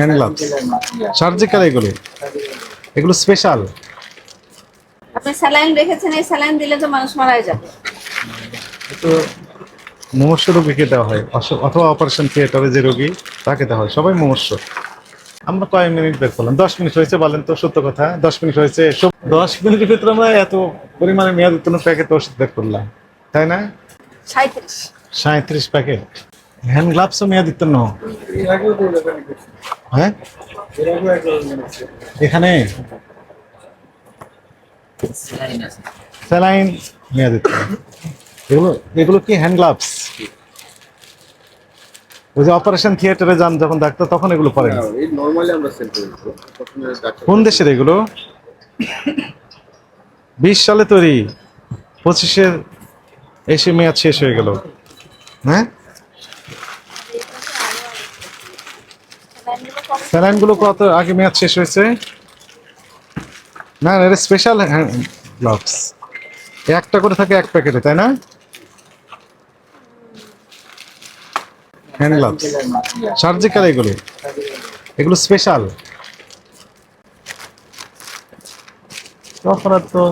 Hand gloves. Surgical এগুলো। এগুলো special আপনি স্যালাইন রেখেছেন এই স্যালাইন দিলে তো মানুষ মারাই যাবে। তো মুমূর্ষ রোগীকে দেওয়া হয়। অথবা অপারেশন থিয়েটারে যে রোগী তাকে দেওয়া হয়। সবাই মুমূর্ষ। আমরা কয়েক মিনিট বের করলাম। দশ মিনিট হয়েছে বলেন তো সত্য কথা। দশ মিনিট হয়েছে সব- দশ মিনিটের ভিতরে আমরা এত পরিমাণে মেয়াদ উত্তীর্ণ প্যাকেট ওষুধ বের করলাম। তাই না? সাঁত্রিশ সাঁত্রিশ প্যাকেট। হ্যান্ড গ্লাভসও মেয়াদ উত্তীর্ণ হ্যাঁ? এখানে? স্যালাইন মেয়াদ উত্তীর্ণ এগুলো এগুলো কি হ্যান্ড গ্লাভস? ওই যে অপারেশন থিয়েটারে যান যখন ডাক্তার তখন এগুলো পরেন কোন দেশের এগুলো? বিশ সালে তৈরি পঁচিশের এসে মেয়াদ শেষ হয়ে গেল। হ্যাঁ? স্যালাইনগুলো কত আগে মেয়াদ শেষ হয়েছে। না এটা স্পেশাল গ্লাভস একটা করে থাকে এক প্যাকেটে তাই না? হ্যান্ড গ্লাভস সার্জিক্যাল এগুলো। এগুলো স্পেশাল তো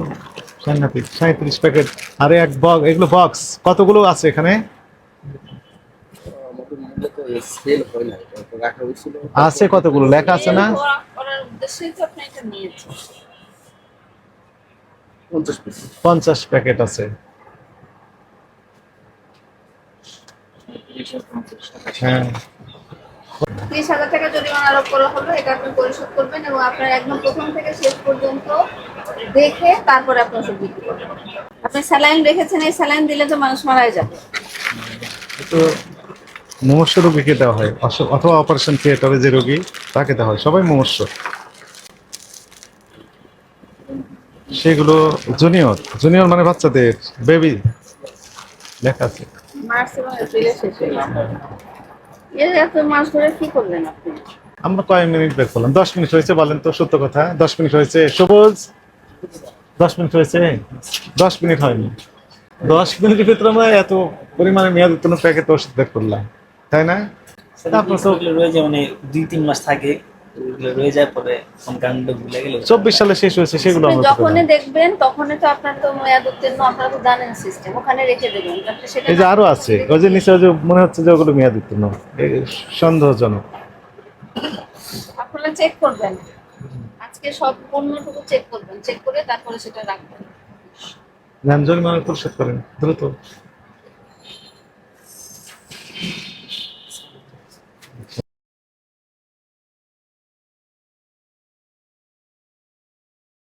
সাঁত্রিশ প্যাকেট আরে এক বক্স এগুলো বক্স কতগুলো আছে এখানে? আছে কতগুলো? লেখা আছে না? পঞ্চাশ পঞ্চাশ প্যাকেট আছে। হ্যাঁ। ত্রিশ হাজার টাকা জরিমানা আরোপ করা হলো এটা আপনি পরিশোধ করবেন এবং আপনার একদম প্রথম থেকে শেষ পর্যন্ত দেখে তারপরে আপনি ওষুধ বিক্রি করবেন। আপনি স্যালাইন রেখেছেন এই স্যালাইন দিলে তো মানুষ মারাই যাবে। মুমূর্ষ রোগীকে দেওয়া হয়। অথবা অপারেশন থিয়েটারে যে রোগী তাকে দেওয়া হয়। সবাই মুমূর্ষ। সেগুলো জুনিয়র। জুনিয়র মানে বাচ্চাদের বেবি লেখা আছে। আমরা কয়েক মিনিট বের করলাম। দশ মিনিট হয়েছে বলেন তো সত্য কথা। দশ মিনিট হয়েছে সবুজ। দশ মিনিট হয়েছে দশ মিনিট হয়নি। দশ মিনিটের ভিতরে আমরা এত পরিমাণে মেয়াদ উত্তীর্ণ প্যাকেট ওষুধ বের করলাম। তাই না? তারপর তো ওগুলো রয়ে যায় মানে দুই তিন মাস থাকে রয়ে যায় পরে ভুলে গেলে চব্বিশ সালে শেষ হয়েছে সেগুলো যখনই দেখবেন তখনই তো আপনার তো মেয়াদ উত্তীর্ণ আপনারা তো জানেন সিস্টেম ওখানে রেখে দেবেন। সেটা এই যে আরও আছে ওই যে নিচে যে মনে হচ্ছে যে ওগুলো মেয়াদ উত্তীর্ণ সন্দেহজনক। আপনারা চেক করবেন। আজকে সব পণ্যটুকু চেক করবেন চেক করে তারপরে সেটা রাখবেন। জরিমানা পরিশোধ করেন দ্রুত।